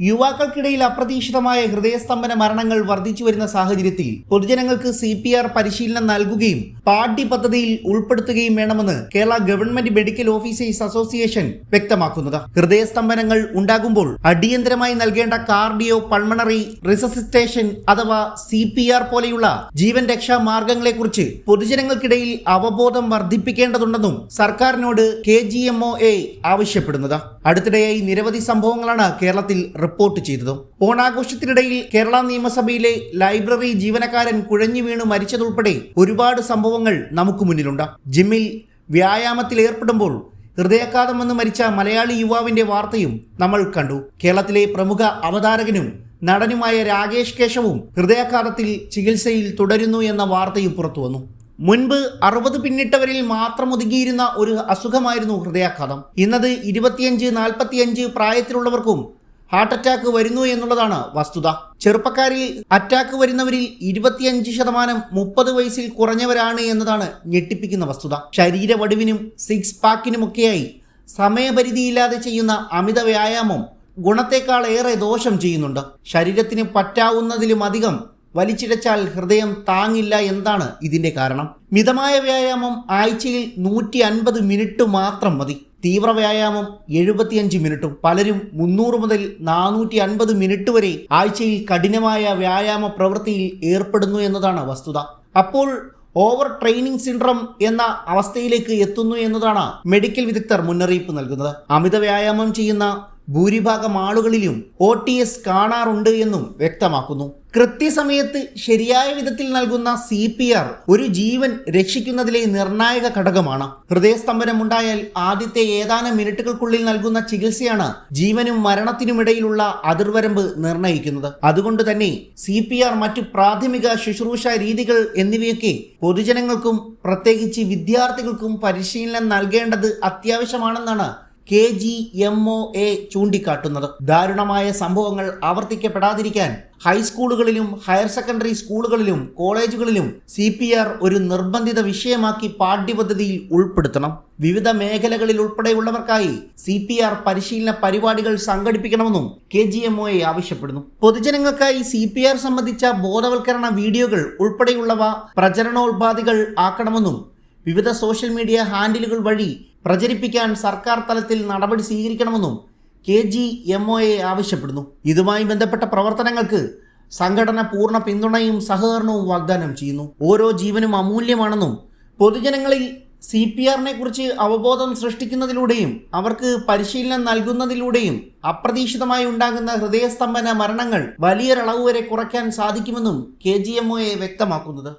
യുവാക്കൾക്കിടയിൽ അപ്രതീക്ഷിതമായ ഹൃദയസ്തംഭന മരണങ്ങൾ വർദ്ധിച്ചു വരുന്ന സാഹചര്യത്തിൽ പൊതുജനങ്ങൾക്ക് സി പി ആർ പരിശീലനം നൽകുകയും പാഠ്യപദ്ധതിയിൽ ഉൾപ്പെടുത്തുകയും വേണമെന്ന് Kerala government medical officers association വ്യക്തമാക്കുന്നത്. ഹൃദയസ്തംഭനങ്ങൾ ഉണ്ടാകുമ്പോൾ അടിയന്തരമായി നൽകേണ്ട കാർഡിയോ പൾമണറി റിസസിറ്റേഷൻ അഥവാ സി പി ആർ പോലെയുള്ള ജീവൻ രക്ഷാ മാർഗങ്ങളെക്കുറിച്ച് പൊതുജനങ്ങൾക്കിടയിൽ അവബോധം വർദ്ധിപ്പിക്കേണ്ടതുണ്ടെന്നും സർക്കാരിനോട് K G M O A ആവശ്യപ്പെടുന്നത്. അടുത്തിടെയായി നിരവധി സംഭവങ്ങളാണ് കേരളത്തിൽ റിപ്പോർട്ട് ചെയ്തതും. ഓണാഘോഷത്തിനിടയിൽ കേരള നിയമസഭയിലെ ലൈബ്രറി ജീവനക്കാരൻ കുഴഞ്ഞു വീണു മരിച്ചതുൾപ്പെടെ ഒരുപാട് സംഭവങ്ങൾ നമുക്ക് മുന്നിലുണ്ട്. ജിമ്മിൽ വ്യായാമത്തിൽ ഏർപ്പെടുമ്പോൾ ഹൃദയാഘാതം വന്ന് മരിച്ച മലയാളി യുവാവിന്റെ വാർത്തയും നമ്മൾ കണ്ടു. കേരളത്തിലെ പ്രമുഖ അവതാരകനും നടനുമായ രാകേഷ് കേശവും ഹൃദയാഘാതത്തിൽ ചികിത്സയിൽ തുടരുന്നു എന്ന വാർത്തയും പുറത്തു വന്നു. മുൻപ് അറുപത് പിന്നിട്ടവരിൽ മാത്രം ഒതുങ്ങിയിരുന്ന ഒരു അസുഖമായിരുന്നു ഹൃദയാഘാതം. ഇന്നത് ഇരുപത്തിയഞ്ച് നാൽപ്പത്തിയഞ്ച് പ്രായത്തിലുള്ളവർക്കും ഹാർട്ട് അറ്റാക്ക് വരുന്നു എന്നുള്ളതാണ് വസ്തുത. ചെറുപ്പക്കാരിൽ അറ്റാക്ക് വരുന്നവരിൽ ഇരുപത്തിയഞ്ച് ശതമാനം മുപ്പത് വയസ്സിൽ കുറഞ്ഞവരാണ് എന്നതാണ് ഞെട്ടിപ്പിക്കുന്ന വസ്തുത. ശരീരവടിവിനും സിക്സ് പാക്കിനുമൊക്കെയായി സമയപരിധിയില്ലാതെ ചെയ്യുന്ന അമിത വ്യായാമം ഗുണത്തേക്കാൾ ഏറെ ദോഷം ചെയ്യുന്നുണ്ട്. ശരീരത്തിന് പറ്റാവുന്നതിലുമധികം വലിച്ചിഴച്ചാൽ ഹൃദയം താങ്ങില്ല എന്താണ് ഇതിന്റെ കാരണം? മിതമായ വ്യായാമം ആഴ്ചയിൽ നൂറ്റി അൻപത് മിനിറ്റ് മാത്രം മതി. തീവ്ര വ്യായാമം എഴുപത്തിയഞ്ച് മിനിറ്റും. പലരും മുന്നൂറ് മുതൽ നാനൂറ്റി അൻപത് മിനിറ്റ് വരെ ആഴ്ചയിൽ കഠിനമായ വ്യായാമ പ്രവൃത്തിയിൽ ഏർപ്പെടുന്നു എന്നതാണ് വസ്തുത. അപ്പോൾ ഓവർ ട്രെയിനിങ് സിൻഡ്രം എന്ന അവസ്ഥയിലേക്ക് എത്തുന്നു എന്നതാണ് മെഡിക്കൽ വിദഗ്ധർ മുന്നറിയിപ്പ് നൽകുന്നത്. അമിത വ്യായാമം ചെയ്യുന്ന ഭൂരിഭാഗം ആളുകളിലും ഒ ടി എസ് കാണാറുണ്ട് എന്നും വ്യക്തമാക്കുന്നു. കൃത്യസമയത്ത് ശരിയായ വിധത്തിൽ നൽകുന്ന സി പി ആർ ഒരു ജീവൻ രക്ഷിക്കുന്നതിലെ നിർണായക ഘടകമാണ്. ഹൃദയസ്തംഭനം ഉണ്ടായാൽ ആദ്യത്തെ ഏതാനും മിനിറ്റുകൾക്കുള്ളിൽ നൽകുന്ന ചികിത്സയാണ് ജീവനും മരണത്തിനുമിടയിലുള്ള അതിർവരമ്പ് നിർണയിക്കുന്നത്. അതുകൊണ്ട് തന്നെ സി പി ആർ മറ്റു പ്രാഥമിക ശുശ്രൂഷ രീതികൾ എന്നിവയൊക്കെ പൊതുജനങ്ങൾക്കും പ്രത്യേകിച്ച് വിദ്യാർത്ഥികൾക്കും പരിശീലനം നൽകേണ്ടത് അത്യാവശ്യമാണെന്നാണ് K G M O A ചൂണ്ടിക്കാട്ടുന്നത്. ദാരുണമായ സംഭവങ്ങൾ ആവർത്തിക്കപ്പെടാതിരിക്കാൻ ഹൈസ്കൂളുകളിലും ഹയർ സെക്കൻഡറി സ്കൂളുകളിലും കോളേജുകളിലും സി പി ആർ ഒരു നിർബന്ധിത വിഷയമാക്കി പാഠ്യപദ്ധതിയിൽ ഉൾപ്പെടുത്തണം. വിവിധ മേഖലകളിൽ ഉൾപ്പെടെയുള്ളവർക്കായി സി പി ആർ പരിശീലന പരിപാടികൾ സംഘടിപ്പിക്കണമെന്നും കെ ജി എം ഒ ആവശ്യപ്പെടുന്നു. പൊതുജനങ്ങൾക്കായി സി പി ആർ സംബന്ധിച്ച ബോധവൽക്കരണ വീഡിയോകൾ ഉൾപ്പെടെയുള്ളവ പ്രചരണോത്പാദികൾ ആക്കണമെന്നും വിവിധ സോഷ്യൽ മീഡിയ ഹാൻഡിലുകൾ വഴി പ്രചരിപ്പിക്കാൻ സർക്കാർ തലത്തിൽ നടപടി സ്വീകരിക്കണമെന്നും K G M O A ആവശ്യപ്പെടുന്നു. ഇതുമായി ബന്ധപ്പെട്ട പ്രവർത്തനങ്ങൾക്ക് സംഘടന പൂർണ പിന്തുണയും സഹകരണവും വാഗ്ദാനം ചെയ്യുന്നു. ഓരോ ജീവനും അമൂല്യമാണെന്നും പൊതുജനങ്ങളിൽ സി പി ആറിനെ കുറിച്ച് അവബോധം സൃഷ്ടിക്കുന്നതിലൂടെയും അവർക്ക് പരിശീലനം നൽകുന്നതിലൂടെയും അപ്രതീക്ഷിതമായി ഉണ്ടാകുന്ന ഹൃദയസ്തംഭന മരണങ്ങൾ വലിയൊരളവ് വരെ കുറയ്ക്കാൻ സാധിക്കുമെന്നും കെ ജി എം വ്യക്തമാക്കുന്നത്.